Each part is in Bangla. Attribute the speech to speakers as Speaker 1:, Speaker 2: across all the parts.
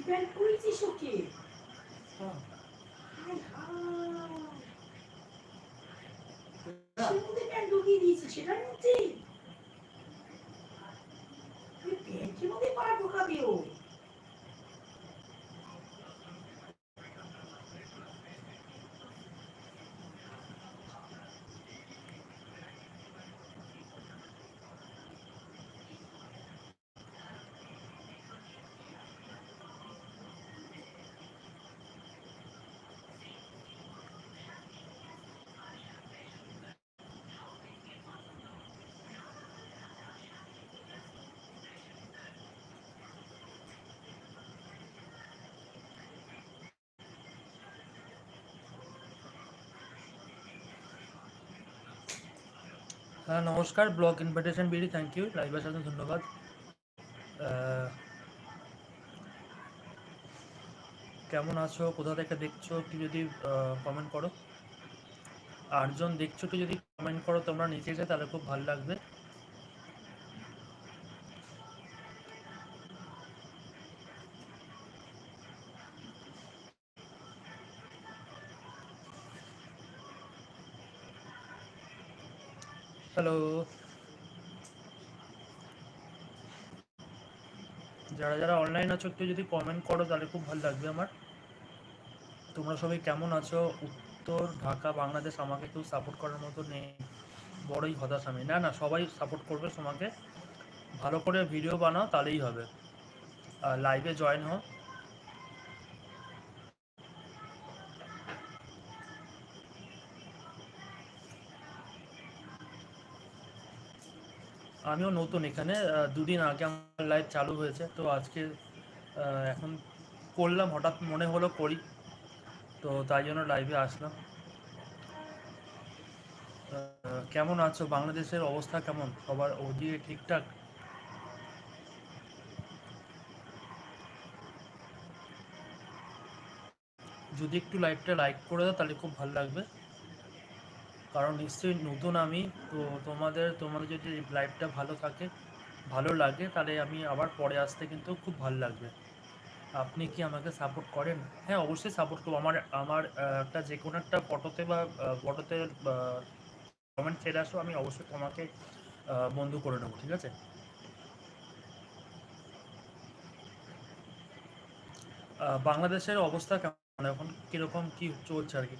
Speaker 1: প্যান্ট পরেছিস ওকে
Speaker 2: হ্যাঁ।
Speaker 1: হায় হায়। সের মধ্যে প্যান্ট ঢুকিয়ে দিয়েছিস সেটার মধ্যে তুই প্যান্টের মধ্যে পা ঢোকাবে ও
Speaker 2: হ্যাঁ নমস্কার, blog invitation BD thank you live আসার জন্য ধন্যবাদ। কেমন আছো? কোথা থেকে দেখছ একটু যদি কমেন্ট করো। আটজন দেখছ কি যদি কমেন্ট করো, তোমরা নিচে এসে তাহলে খুব ভালো লাগবে। হ্যালো। যারা যারা অনলাইন আছো, একটু যদি কমেন্ট করো, তাহলে খুব ভালো লাগবে আমার। তোমরা সবাই কেমন আছো? উত্তর, ঢাকা, বাংলাদেশ, আমাকে কেউ সাপোর্ট করার মতো নেই। বড়ই হতাশ আমি। না না, সবাই সাপোর্ট করবে তোমাকে। ভালো করে ভিডিও বানাও, তাহলেই হবে। লাইভে জয়েন হও। আমিও নতুন এখানে দুদিন আগে আমার লাইভ চালু হয়েছে, তো আজকে এখন করলাম, হঠাৎ মনে হলো করি, তো তাই জন্য লাইভে আসলাম। কেমন আছো? বাংলাদেশের অবস্থা কেমন? সবার ওদিকে ঠিকঠাক? যদি একটু লাইভটা লাইক করে দাও, তাহলে খুব ভালো লাগবে। কারণ নিশ্চয়ই নতুন আমি, তো তোমাদের তোমাদের যদি লাইভটা ভালো থাকে, ভালো লাগে, তাহলে আমি আবার পরে আসতে কিন্তু খুব ভালো লাগবে। আপনি কি আমাকে সাপোর্ট করেন? হ্যাঁ অবশ্যই সাপোর্ট করব। আমার আমার একটা যে কোনো একটা ফটোতে বা ফটোতে কমেন্ট ছেড়ে আসো, আমি অবশ্যই তোমাকে বন্ধু করে নেব, ঠিক আছে? বাংলাদেশের অবস্থা কেমন? এখন কীরকম, কী চলছে আর কি?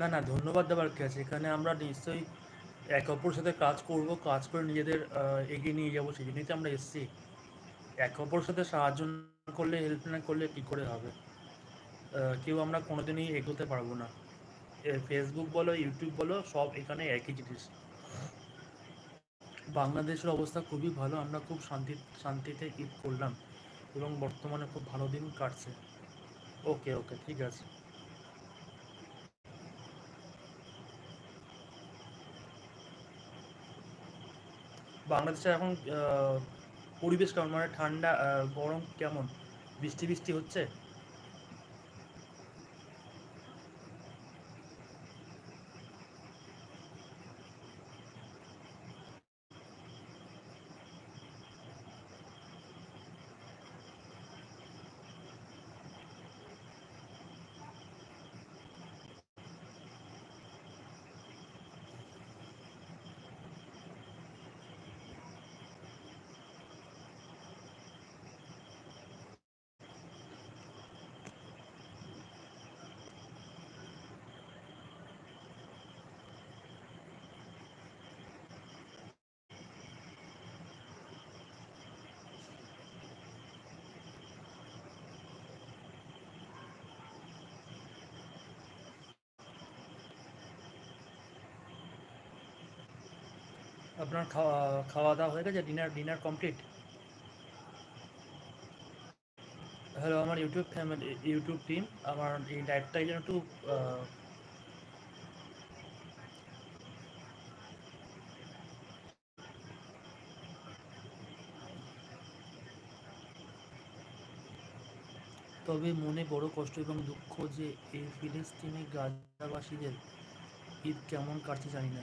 Speaker 2: না না, ধন্যবাদ দেওয়ার কি আছে? এখানে আমরা নিশ্চয়ই একে অপরের সাথে কাজ করব, কাজ করে নিজেদের এগিয়ে নিয়ে যাব, সেই জন্যই তো আমরা এসেছি। একে অপরের সাথে সাহায্য না করলে হেল্প না করলে কী করে হবে? কেউ আমরা কোনোদিনই এগোতে পারব না। ফেসবুক বলো ইউটিউব বলো, সব এখানে একই জিনিস। বাংলাদেশের অবস্থা খুবই ভালো, আমরা খুব শান্তি, শান্তিতে ঈদ করলাম এবং বর্তমানে খুব ভালো দিন কাটছে। ওকে ওকে ঠিক আছে। বাংলাদেশে এখন পরিবেশ কেমন? মানে ঠান্ডা গরম কেমন? বৃষ্টি বৃষ্টি হচ্ছে? আপনার খাওয়া খাওয়া দাওয়া হয়ে গেছে ডিনার ডিনার কমপ্লিট হ্যালো আমার ইউটিউব ফ্যামিলি ইউটিউব টিম আমার এই লাইভটাই যেন একটু তবে মনে বড় কষ্ট এবং দুঃখ যে এই ফিলিস্তিনি গাজাবাসীদের ঈদ কেমন কাটছে জানি না।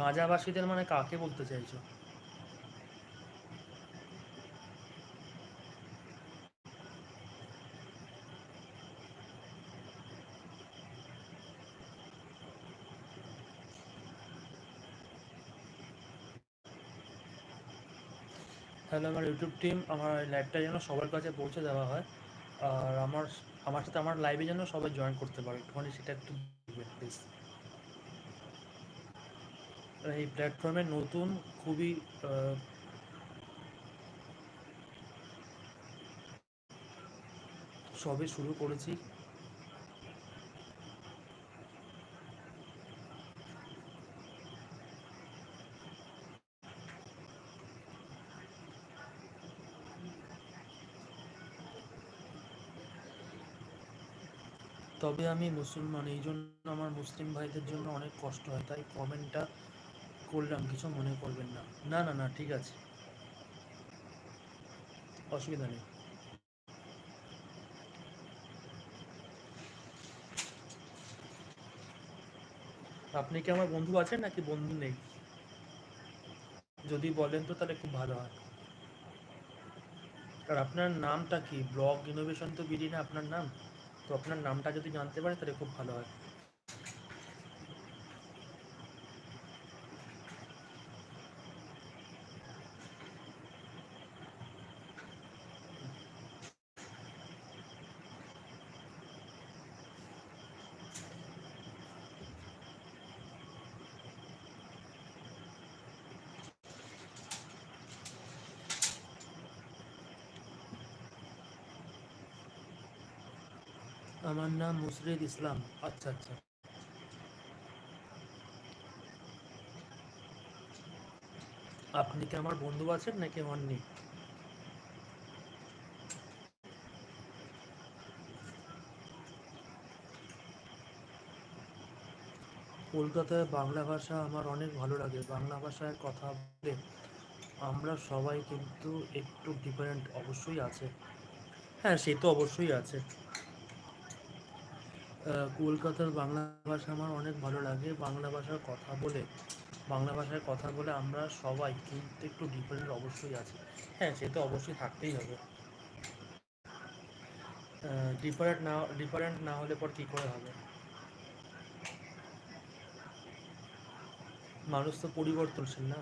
Speaker 2: গাজাবাসীদের মানে কাকে বলতে চাইছো? হ্যালো আমার ইউটিউব টিম আমার লাইভটা যেন সবার কাছে পৌঁছে দেওয়া হয়, আর আমার আমার সাথে আমার লাইভে যেন সবাই জয়েন করতে পারে। একটুখানি সেটা একটু প্লিজ এই প্ল্যাটফর্মে নতুন খুবই সবে শুরু করেছি। তবে আমি মুসলমান, এই জন্য আমার মুসলিম ভাইদের জন্য অনেক কষ্ট হয়। তাই কমেন্টটা করলাম, কিছু মনে করবেন না। না না না, ঠিক আছে। অসুবিধা নেই। আপনি কি আমার বন্ধু আছেন নাকি বন্ধু নেই? যদি বলেন তো তাহলে খুব ভালো হয়। আর আপনার নামটা কি? ব্লগ, ইনোভেশন তো বিডি না, আপনার নাম? তো আপনার নামটা যদি জানতে পারে তাহলে খুব ভালো হয়। আমার নাম মুসরিদ ইসলাম। আচ্ছা আচ্ছা। আপনি কি আমার বন্ধু আছেন নাকি হননি কলকাতায় বাংলা ভাষা আমার অনেক ভালো লাগে। বাংলা ভাষায় কথা বলে আমরা সবাই কিন্তু একটু ডিফারেন্ট অবশ্যই আছে। হ্যাঁ সে তো অবশ্যই আছে। কলকাতার বাংলা ভাষা আমার অনেক ভালো লাগে। বাংলা ভাষার কথা বলে, বাংলা ভাষায় কথা বলে আমরা সবাই কিন্তু একটু ডিফারেন্ট অবশ্যই আছে। হ্যাঁ সে তো অবশ্যই থাকতেই হবে। ডিফারেন্ট না ডিফারেন্ট না হলে পর কী করে হবে? মানুষ তো পরিবর্তনশীল না?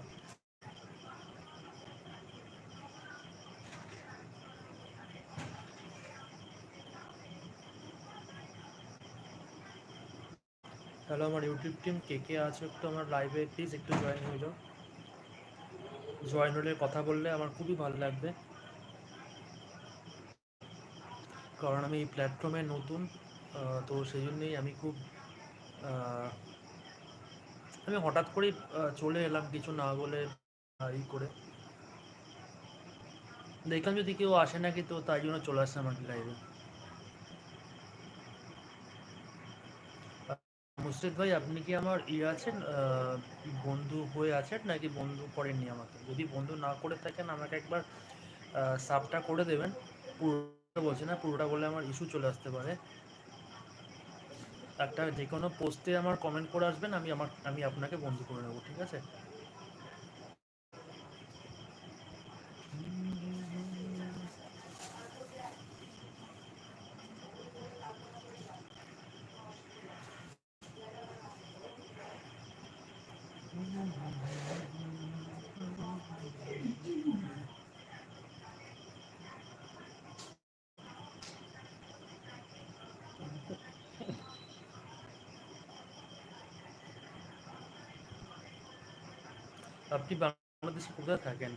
Speaker 2: হ্যালো, আমার ইউটিউব টিম কে কে আছে একটু আমার লাইভে প্লিজ একটু জয়েন হয়ে যাও। জয়েন হলে কথা বললে আমার খুবই ভালো লাগবে। কারণ আমি এই প্ল্যাটফর্মে নতুন তো সেই জন্যেই আমি খুব আমি হঠাৎ করেই চলে এলাম কিছু না বলে ই করে। দেখলাম যদি কেউ আসে নাকি তো তাই জন্য চলে আসছে আমার লাইভে মুর্শিদ ভাই, আপনি কি আমার ইয়ে আছেন? বন্ধু হয়ে আছেন নাকি বন্ধু করেননি আমাকে? যদি বন্ধু না করে থাকেন, আমাকে একবার সাবটা করে দেবেন। পুরোটা বলছি না, পুরোটা বলে আমার ইস্যু চলে আসতে পারে। একটা যে কোনো পোস্টে আমার কমেন্ট করে আসবেন, আমি আমার, আমি আপনাকে বন্ধু করে নেব, ঠিক আছে? আপনি বাংলাদেশে কোথায় থাকেন?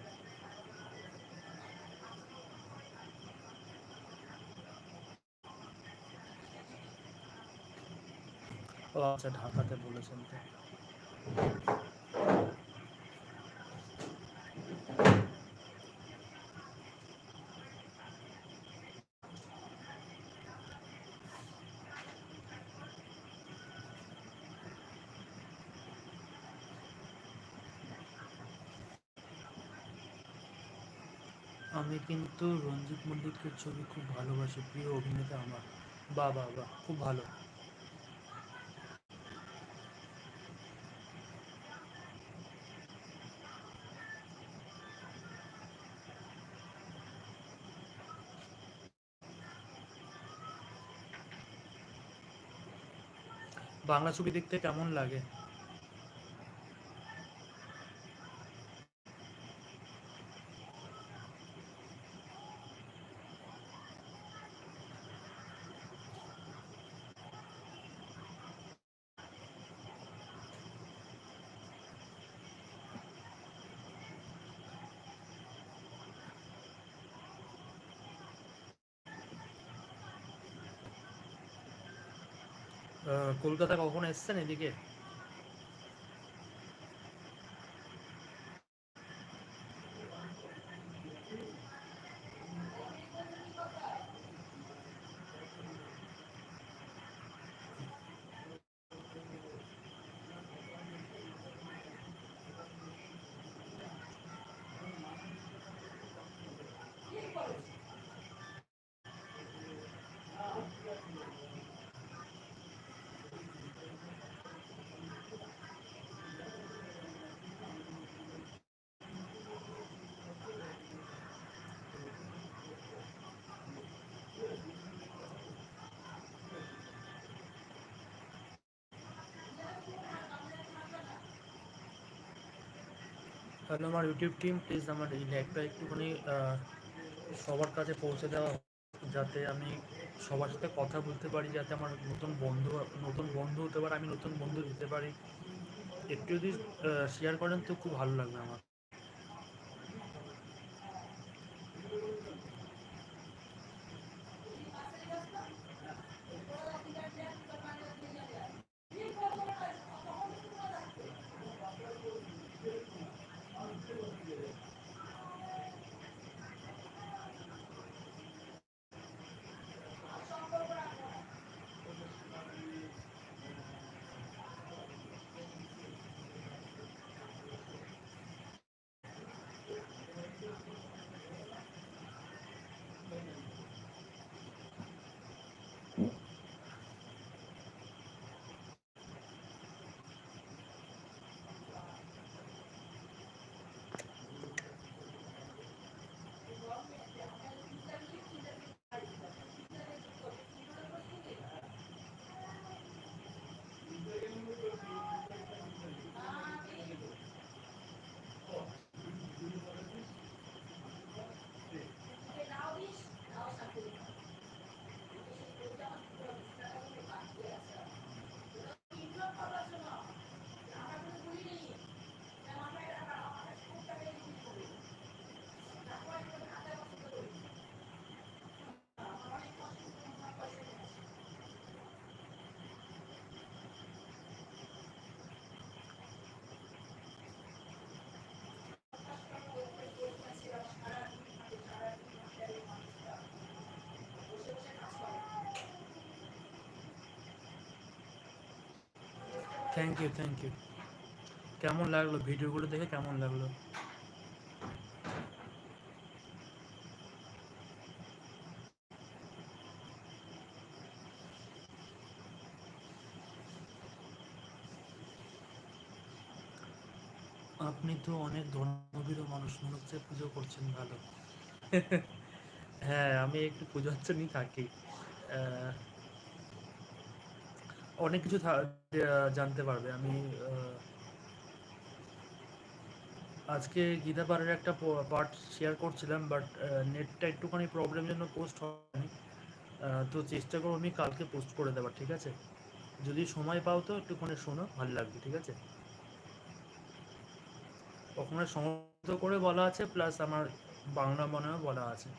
Speaker 2: ও আচ্ছা ঢাকাতে বলেছেন তো। আমি কিন্তু রঞ্জিত মল্লিকের ছবি খুব ভালোবাসি, প্রিয় অভিনেতা আমার। বাহ বাহ বাহ, খুব ভালো। বাংলা ছবি দেখতে কেমন লাগে? কলকাতা কখন এসছেন এদিকে? হ্যালো আমার ইউটিউব টিম প্লিজ আমার এই ল্যাগটা একটুখানি সবার কাছে পৌঁছে দেওয়া যাতে আমি সবার সাথে কথা বলতে পারি, যাতে আমার নতুন বন্ধু নতুন বন্ধু হতে পারে, আমি নতুন বন্ধু দিতে পারি। একটু যদি শেয়ার করেন তো খুব ভালো লাগবে আমার। থ্যাংক ইউ থ্যাংক ইউ কেমন লাগল? ভিডিওগুলো দেখে কেমন লাগল? আপনি তো অনেক ধর্মভীরু মানুষ মনে হচ্ছে পুজো করছেন ভালো। হ্যাঁ আমি একটু পুজো অর্চনই থাকি। আহ, অনেক কিছু জানতে পারবে। আমি আজকে গীতা পাড়ের একটা পার্ট শেয়ার করছিলাম বাট নেটটা একটুখানি প্রবলেম জন্য পোস্ট হয়নি। তো চেষ্টা করো আমি কালকে পোস্ট করে দেবার, ঠিক আছে? যদি সময় পাও তো একটুখানি শোনো, ভালো লাগবে, ঠিক আছে? ওখানে সমস্ত করে বলা আছে প্লাস আমার বাংলা মনেও বলা আছে।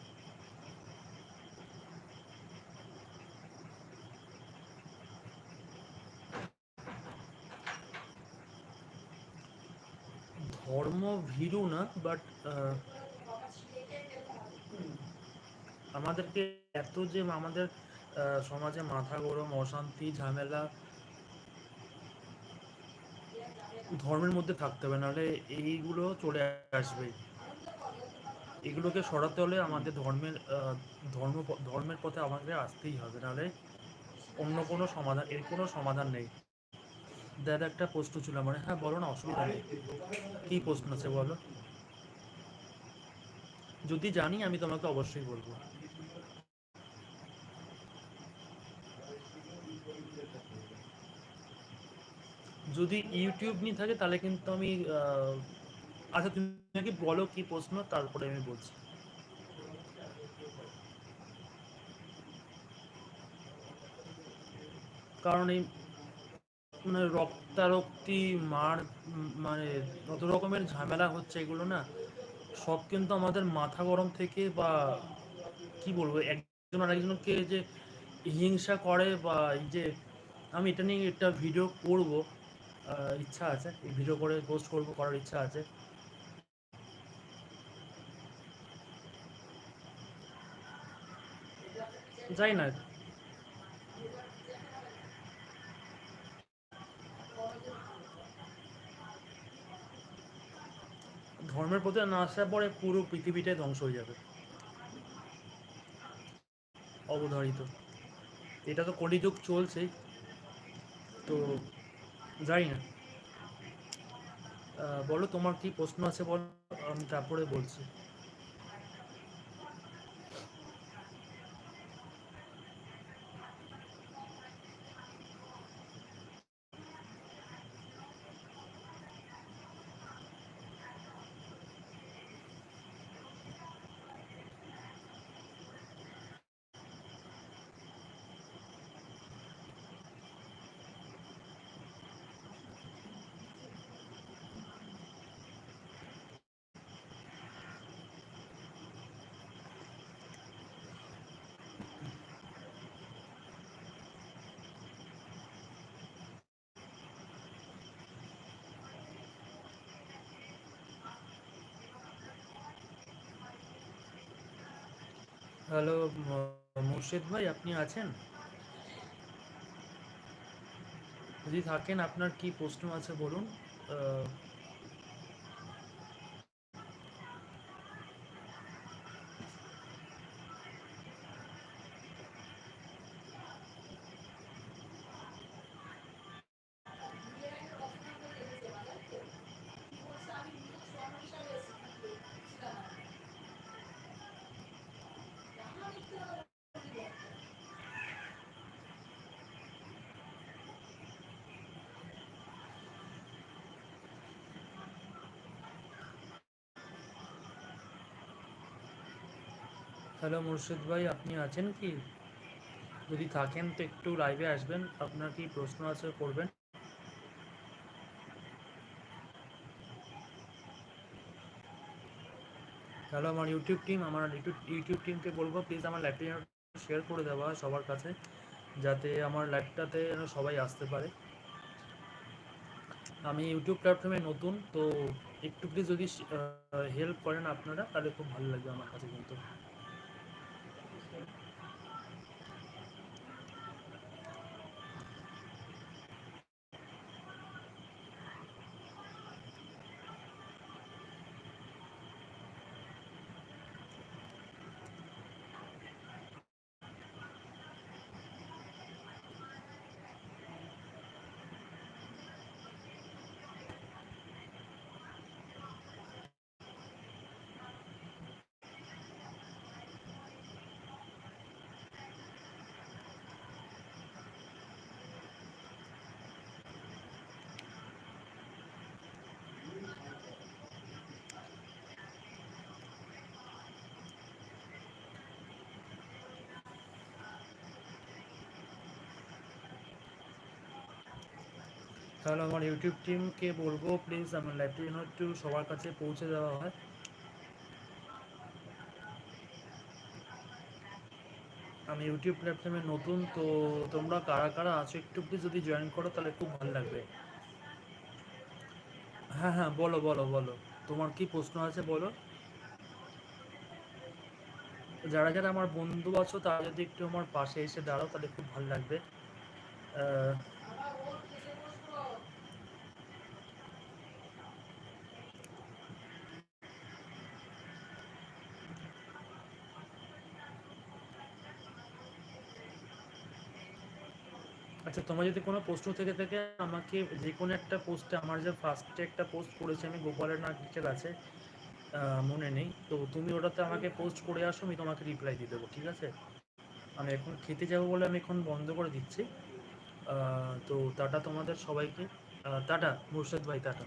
Speaker 2: ধর্ম ভীরু না বাট আমাদেরকে এত যে আমাদের সমাজে মাথা গরম, অশান্তি, ঝামেলা, ধর্মের মধ্যে থাকতে হবে, নাহলে এইগুলো চলে আসবে। এগুলোকে সরাতে হলে আমাদের ধর্মের ধর্ম, ধর্মের পথে আমাদের আসতেই হবে, নাহলে অন্য কোনো সমাধান, এর কোনো সমাধান নেই। দাদা, একটা প্রশ্ন ছিল মানে হ্যাঁ বলো না, অসুবিধা নেই। কী প্রশ্ন আছে বলো? যদি জানি, আমি তোমাকে অবশ্যই বলব। যদি ইউটিউব নিয়ে থাকে, তাহলে কিন্তু আমি আচ্ছা তুমি নাকি বলো কি প্রশ্ন, তারপরে আমি বলছি। কারণ এই মানে রক্তারক্তি, মার মানে যত রকমের ঝামেলা হচ্ছে এগুলো না, সব কিন্তু আমাদের মাথা গরম থেকে বা কি বলব, একজন আরেকজনকে যে হিংসা করে বা এই যে আমি এটা নিয়ে একটা ভিডিও করব ইচ্ছা আছে, এই ভিডিও করে পোস্ট করব, করার ইচ্ছা আছে। যাই না। ধর্মের প্রতি না আসার পরে পুরো পৃথিবীটাই ধ্বংস হয়ে যাবে। অবধারিত। এটা তো কলিযুগ চলছেই তো যাই না। বলো তোমার কি প্রশ্ন আছে বলো, আমি তারপরে বলছি। হ্যালো মুর্শিদ ভাই আপনি আছেন? যদি থাকেন আপনার কি প্রশ্ন আছে বলুন? হ্যালো মুর্শিদ ভাই, আপনি আছেন কি? যদি থাকেন তো একটু লাইভে আসবেন, আপনার কি প্রশ্ন আছে করবেন? হ্যালো, আমার ইউটিউব টিম আমার ইউটিউব টিমকে বলব প্লিজ আমার লাইভটা যেন শেয়ার করে দেওয়া সবার কাছে, যাতে আমার লাইভটাতে যেন সবাই আসতে পারে। আমি ইউটিউব প্ল্যাটফর্মে নতুন, তো একটু প্লিজ যদি হেল্প করেন আপনারা, তাহলে খুব ভালো লাগবে আমার কাছে কিন্তু। তাহলে আমার ইউটিউব টিমকে বলব প্লিজ আমার লাইভটা যেন একটু সবার কাছে পৌঁছে দেওয়া হয়। আমি ইউটিউব প্ল্যাটফর্মে নতুন, তো তোমরা কারা কারা আছো একটু প্লিজ যদি জয়েন করো, তাহলে খুব ভালো লাগবে। হ্যাঁ হ্যাঁ বলো বলো বলো, তোমার কি প্রশ্ন আছে বলো? যারা যারা আমার বন্ধু আছো, তারা যদি একটু আমার পাশে এসে দাঁড়াও, তাহলে খুব ভালো লাগবে। আচ্ছা তোমার যদি কোনো প্রশ্ন থেকে থাকে, আমাকে যে কোনো একটা পোস্টে আমার যে ফার্স্টে একটা পোস্ট করেছি, আমি গোপালের না ডিটেল আছে মনে নেই। তো তুমি ওটাতে আমাকে পোস্ট করে আসো, আমি তোমাকে রিপ্লাই দিয়ে দেবো, ঠিক আছে? আমি এখন খেতে যাব বলে আমি এখন বন্ধ করে দিচ্ছি। তো টাটা তোমাদের সবাইকে। টাটা, মুর্শেদ ভাই, টাটা।